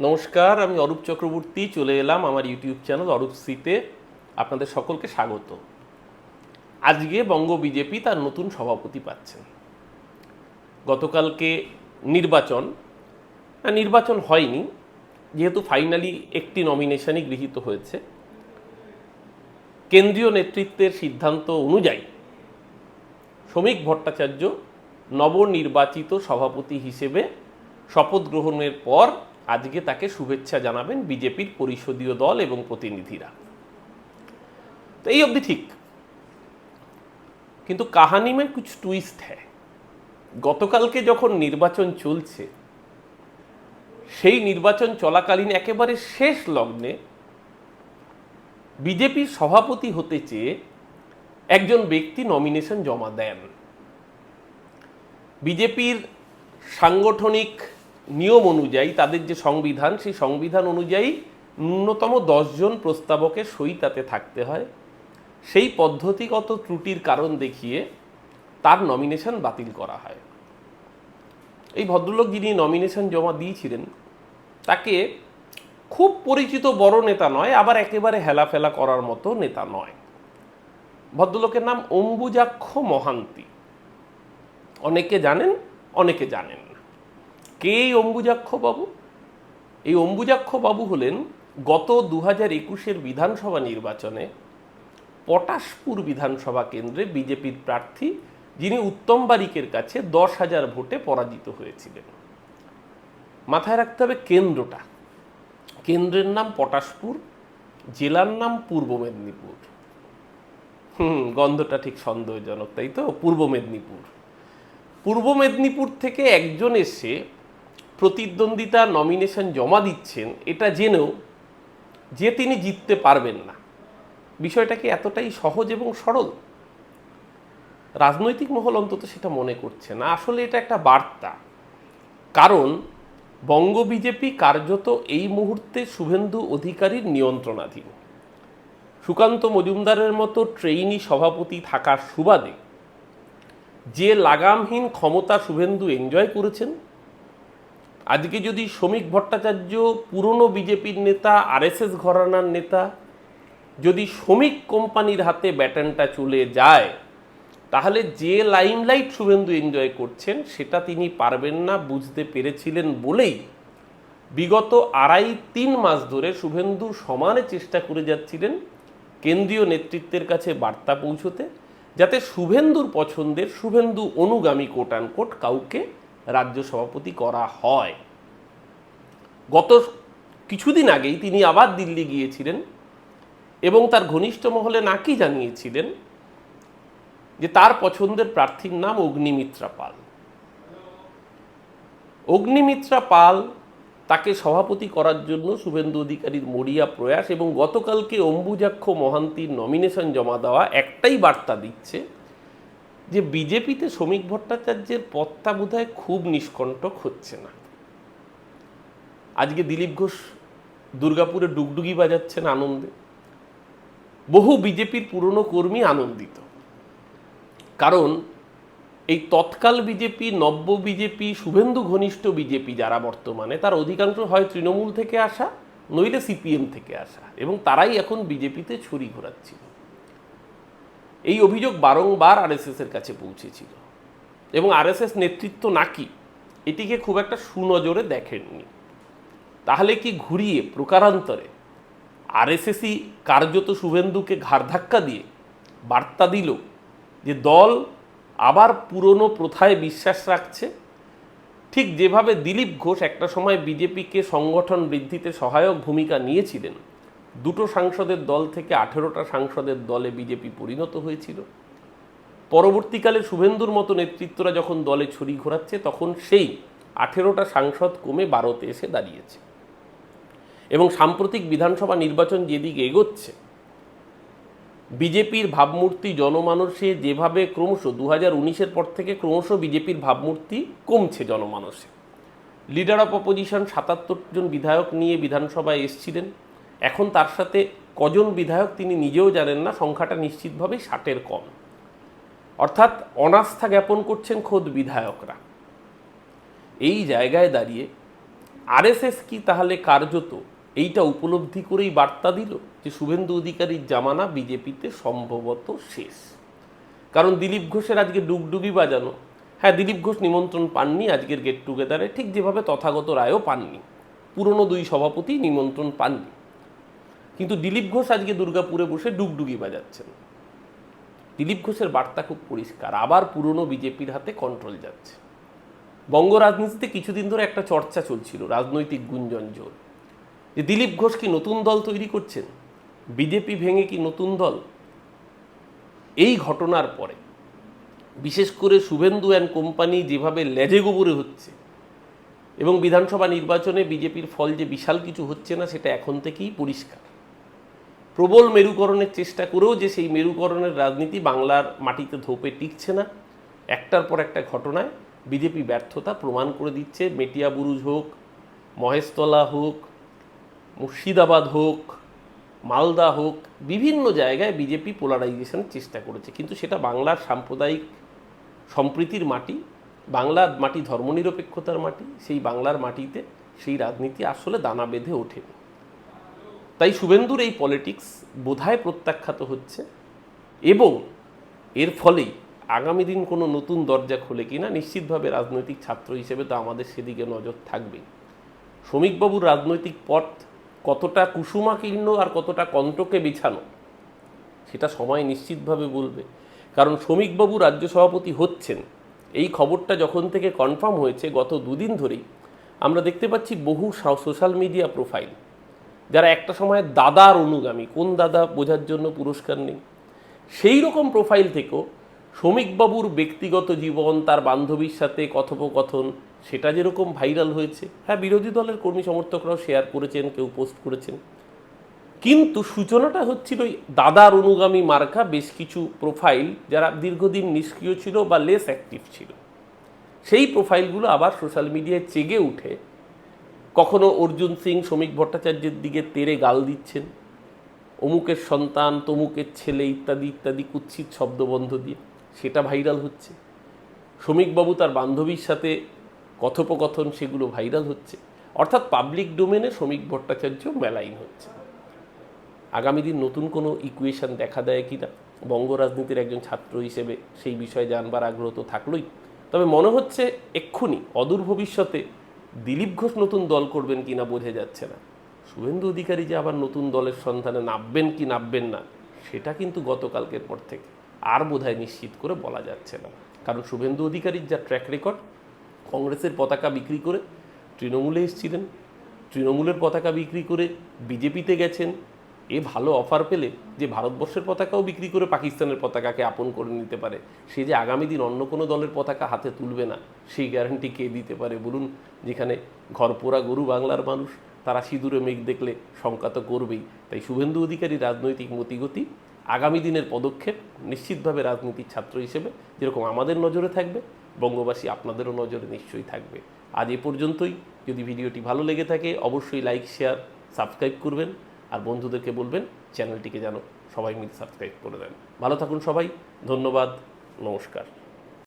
নমস্কার আমি অরূপ চক্রবর্তী চলে এলাম আমার ইউটিউব চ্যানেল অরূপ সিতে। আপনাদের সকলকে স্বাগত। আজকে বঙ্গ বিজেপি তার নতুন সভাপতি পাচ্ছেন। গতকালকে নির্বাচন না, নির্বাচন হয়নি যেহেতু ফাইনালি একটি নমিনেশনই গৃহীত হয়েছে। কেন্দ্রীয় নেতৃত্বের সিদ্ধান্ত অনুযায়ী শ্রমিক ভট্টাচার্য নবনির্বাচিত সভাপতি হিসেবে শপথ গ্রহণের পর আজকে তাকে শুভেচ্ছা জানাবেন বিজেপির পরিষদীয় দল এবং প্রতিনিধিরা। তো এই অবধি ঠিক। কিন্তু কাহানি মে কুছ টুইস্ট হ্যায়। গতকালকে যখন নির্বাচন চলছে, সেই নির্বাচন চলাকালীন একেবারে শেষ লগ্নে বিজেপির সভাপতি হতে চেয়ে একজন ব্যক্তি নমিনেশন জমা দেন। বিজেপির সাংগঠনিক নিয়ম অনুযায়ী, তাদের যে সংবিধান, সেই সংবিধান অনুযায়ী ন্যূনতম দশজন প্রস্তাবকের সই তাতে থাকতে হয়। সেই পদ্ধতিগত ত্রুটির কারণ দেখিয়ে তার নমিনেশন বাতিল করা হয়। এই ভদ্রলোক যিনি নমিনেশন জমা দিয়েছিলেন, তাকে খুব পরিচিত বড় নেতা নয়, আবার একেবারে হেলাফেলা করার মতো নেতা নয়। ভদ্রলোকের নাম অম্বুজাক্ষ মহান্তি। অনেকে জানেন অনেকে জানেন। কে এই অম্বুজাক্ষ বাবু এই অম্বুজাক্ষ বাবু হলেন গত দু হাজার একুশের বিধানসভা নির্বাচনে পটাশপুর বিধানসভা কেন্দ্রে বিজেপির প্রার্থী, যিনি উত্তম বারিকের কাছে দশ হাজার ভোটে পরাজিত হয়েছিলেন। মাথায় রাখতে হবে কেন্দ্রটা। কেন্দ্রের নাম পটাশপুর, জেলার নাম পূর্ব মেদিনীপুর। হুম, গন্ধটা ঠিক সন্দেহজনক, তাই তো? পূর্ব মেদিনীপুর। পূর্ব মেদিনীপুর থেকে একজন এসে প্রতিদ্বন্দ্বিতা নমিনেশন জমা দিচ্ছেন, এটা জেনেও যে তিনি জিততে পারবেন না। বিষয়টাকে এতটাই সহজ এবং সরল? রাজনৈতিক মহল অন্তত সেটা মনে করছে না। আসলে এটা একটা বার্তা। কারণ বঙ্গ বিজেপি কার্যত এই মুহূর্তে শুভেন্দু অধিকারীর নিয়ন্ত্রণাধীন। সুকান্ত মজুমদারের মতো ট্রেইনি সভাপতি থাকার সুবাদে যে লাগামহীন ক্ষমতা শুভেন্দু এনজয় করেছেন আজকে যদি শ্রমিক ভট্টাচার্য, পুরনো বিজেপির নেতা, আরএসএস ঘরানার নেতা, যদি শ্রমিক কোম্পানির হাতে ব্যাটনটা চলে যায়, তাহলে যে লাইমলাইট শুভেন্দু এনজয় করছেন, সেটা তিনি পারবেন না, বুঝতে পেরেছিলেন বলেই বিগত আড়াই তিন মাস ধরে শুভেন্দু সমানে চেষ্টা করে যাচ্ছিলেন কেন্দ্রীয় নেতৃত্বের কাছে বার্তা পৌঁছতে, যাতে শুভেন্দুর পছন্দের শুভেন্দু অনুগামী কোট কাউকে রাজ্য সভাপতি করা হয়। গত কিছুদিন আগেই তিনি আবার দিল্লি গিয়েছিলেন এবং তার ঘনিষ্ঠ মহলে নাকি জানিয়েছিলেন যে তার পছন্দের প্রার্থীর নাম অগ্নিমিত্রা পাল। অগ্নিমিত্রা পাল তাকে সভাপতি করার জন্য শুভেন্দু অধিকারীর মরিয়া প্রয়াস এবং গতকালকে অম্বুজাক্ষ মহান্তির নমিনেশন জমা দেওয়া একটাই বার্তা দিচ্ছে যে বিজেপিতে শ্রমিক ভট্টাচার্যের পথটা বোধহয় খুব নিষ্কণ্টক হচ্ছে না। আজকে দিলীপ ঘোষ দুর্গাপুরে ডুগডুগি বাজাচ্ছেন আনন্দে। বহু বিজেপির পুরনো কর্মী আনন্দিত। কারণ এই তৎকাল বিজেপি, নব্য বিজেপি, শুভেন্দু ঘনিষ্ঠ বিজেপি যারা বর্তমানে, তার অধিকাংশ হয় তৃণমূল থেকে আসা, নইলে সিপিএম থেকে আসা এবং তারাই এখন বিজেপিতে ছুরি ঘোরাচ্ছিল। এই অভিযোগ বারংবার আরএসএস এর কাছে পৌঁছেছিল। এবং আরএসএস নেতৃত্ব নাকি এটিকে খুব একটা সুনজরে দেখেননি। তাহলে কি ঘুরিয়ে প্রকারান্তরে আরএসএসই কার্যত শুভেন্দুকে ঘাড় ধাক্কা দিয়ে বার্তা দিল যে দল আবার পুরনো প্রথায় বিশ্বাস রাখছে? ঠিক যেভাবে দিলীপ ঘোষ একটা সময় বিজেপিকে সংগঠন বৃদ্ধিতে সহায়ক ভূমিকা নিয়েছিলেন দুটো সাংসদের দল থেকে আঠেরোটা সাংসদের দলে বিজেপি পরিণত হয়েছিল। পরবর্তীকালে শুভেন্দুর মতো নেতৃত্বরা যখন দলে ছড়ি ঘোরাচ্ছে, তখন সেই আঠেরোটা সাংসদ কমে বারোতে এসে দাঁড়িয়েছে। এবং সাম্প্রতিক বিধানসভা নির্বাচন যেদিকে এগোচ্ছে, বিজেপির ভাবমূর্তি জনমানসে যেভাবে ক্রমশ দু হাজার পর থেকে ক্রমশ বিজেপির ভাবমূর্তি কমছে জনমানসে। লিডার অফ অপোজিশন সাতাত্তর জন বিধায়ক নিয়ে বিধানসভায় এসছিলেন। এখন তার সাথে কজন বিধায়ক তিনি নিজেও জানেন না, সংখ্যাটা নিশ্চিতভাবেই ষাটের কম। অর্থাৎ অনাস্থা জ্ঞাপন করছেন খোদ বিধায়করা। এই জায়গায় দাঁড়িয়ে আরএসএস কি তাহলে কার্যত এইটা উপলব্ধি করেই বার্তা দিল যে শুভেন্দু অধিকারীর জামানা বিজেপিতে সম্ভবত শেষ। কারণ দিলীপ ঘোষের আজকে ডুগডুগি বাজানো হ্যাঁ দিলীপ ঘোষ নিমন্ত্রণ পাননি, আজকের গেট টুগেদারে ঠিক যেভাবে তথাগত রায়ও পাননি, পুরনো দুই সভাপতি নিমন্ত্রণ পাননি। কিন্তু দিলীপ ঘোষ আজকে দুর্গাপুরে বসে ডুগডুগি বাজাচ্ছেন। দিলীপ ঘোষের বার্তা খুব পরিষ্কার, আবার পুরনো বিজেপির হাতে কন্ট্রোল যাচ্ছে। বঙ্গ রাজনীতিতে কিছুদিন ধরে একটা চর্চা চলছিল, রাজনৈতিক গুঞ্জন জোর। যে দিলীপ ঘোষ কি নতুন দল তৈরি করছেন? বিজেপি ভেঙে কি নতুন দল? এই ঘটনার পরে, বিশেষ করে শুভেন্দু অ্যান্ড কোম্পানি যেভাবে লেজে গোবরে হচ্ছে এবং বিধানসভা নির্বাচনে বিজেপির ফল যে বিশাল কিছু হচ্ছে না, সেটা এখন থেকেই পরিষ্কার। প্রবল মেরুকরণের চেষ্টা করেও যে সেই মেরুকরণের রাজনীতি বাংলার মাটিতে ধোপে টিকছে না। একটার পর একটা ঘটনায় বিজেপি ব্যর্থতা প্রমাণ করে দিচ্ছে। মেটিয়া বুরুজ হোক, মহেশতলা হোক, মুর্শিদাবাদ হোক, মালদা হোক, বিভিন্ন জায়গায় বিজেপি পোলারাইজেশনের চেষ্টা করেছে। কিন্তু সেটা বাংলার সাম্প্রদায়িক সম্প্রীতির মাটি, বাংলার মাটি ধর্মনিরপেক্ষতার মাটি, সেই বাংলার মাটিতে সেই রাজনীতি আসলে দানা বেঁধে ওঠেনি। তাই শুভেন্দুর এই পলিটিক্স বোধহয় প্রত্যাখ্যাত হচ্ছে এবং এর ফলেই আগামী দিন কোনো নতুন দরজা খোলে কিনা নিশ্চিতভাবে রাজনৈতিক ছাত্র হিসেবে তো আমাদের সেদিকে নজর থাকবেই। শ্রমিকবাবুর রাজনৈতিক পথ কতটা কুসুমাকীর্ণ আর কতটা কণ্টকে বিছানো, সেটা সময় নিশ্চিতভাবে বলবে। কারণ শ্রমিকবাবু রাজ্য সভাপতি হচ্ছেন, এই খবরটা যখন থেকে কনফার্ম হয়েছে গত দুদিন ধরেই, আমরা দেখতে পাচ্ছি বহু সোশ্যাল মিডিয়া প্রোফাইল যারা একটা সময় দাদার অনুগামী, কোন দাদা বোঝার জন্য পুরস্কার নেই? সেই রকম প্রোফাইল থেকেও শ্রমিকবাবুর ব্যক্তিগত জীবন, তার বান্ধবীর সাথে কথোপকথন, সেটা যেরকম ভাইরাল হয়েছে। হ্যাঁ বিরোধী দলের কর্মী সমর্থকরাও শেয়ার করেছেন, কেউ পোস্ট করেছেন। কিন্তু সূচনাটা হচ্ছিল ওই দাদার অনুগামী মার্কা বেশ কিছু প্রোফাইল যারা দীর্ঘদিন নিষ্ক্রিয় ছিল বা লেস অ্যাক্টিভ ছিল। সেই প্রোফাইলগুলো আবার সোশ্যাল মিডিয়ায় চেগে উঠে কখনো অর্জুন সিং, শ্রমিক ভট্টাচার্যের দিকে তেরে গাল দিচ্ছেন? অমুকের সন্তান, তমুকের ছেলে ইত্যাদি ইত্যাদি কুৎসিত শব্দবন্ধ দিয়ে। সেটা ভাইরাল হচ্ছে। শ্রমিকবাবু তার বান্ধবীর সাথে কথোপকথন, সেগুলো ভাইরাল হচ্ছে। অর্থাৎ পাবলিক ডোমেনে শ্রমিক ভট্টাচার্য মেলাইন হচ্ছে। আগামী দিন নতুন কোনো ইকুয়েশন দেখা দেয় কি না বঙ্গ রাজনীতির একজন ছাত্র হিসেবে সেই বিষয়ে জানবার আগ্রহ তো থাকলোই। তবে মনে হচ্ছে এক্ষুনি, অদূর ভবিষ্যতে দিলীপ ঘোষ নতুন দল করবেন কি না বোঝা যাচ্ছে না। শুভেন্দু অধিকারী যে আবার নতুন দলের সন্ধানে নামবেন কি নামবেন না, সেটা কিন্তু গতকালকের পর থেকে আর বোধহয় নিশ্চিত করে বলা যাচ্ছে না। কারণ শুভেন্দু অধিকারীর যা ট্র্যাক রেকর্ড কংগ্রেসের পতাকা বিক্রি করে তৃণমূলে এসেছিলেন, তৃণমূলের পতাকা বিক্রি করে বিজেপিতে গেছেন এ ভালো অফার পেলে যে ভারতবর্ষের পতাকাও বিক্রি করে পাকিস্তানের পতাকাকে আপন করে নিতে পারে, সে যে আগামী দিন অন্য কোনো দলের পতাকা হাতে তুলবে না, সেই গ্যারান্টি কে দিতে পারে? বলুন, যেখানে ঘরপোড়া গরু বাংলার মানুষ, তারা সিঁদুরে মেঘ দেখলে শঙ্কা তো করবেই। তাই শুভেন্দু অধিকারী রাজনৈতিক মতিগতি, আগামী দিনের পদক্ষেপ নিশ্চিতভাবে রাজনীতির ছাত্র হিসেবে, যেরকম আমাদের নজরে থাকবে, বঙ্গবাসী আপনাদেরও নজরে নিশ্চয়ই থাকবে। আজ এ পর্যন্তই। যদি ভিডিওটি ভালো লেগে থাকে, অবশ্যই লাইক শেয়ার সাবস্ক্রাইব করবেন। আর বন্ধুদেরকে বলবেন, চ্যানেলটিকে যেন সবাই মিলে সাবস্ক্রাইব করে দেন। ভালো থাকুন সবাই, ধন্যবাদ, নমস্কার।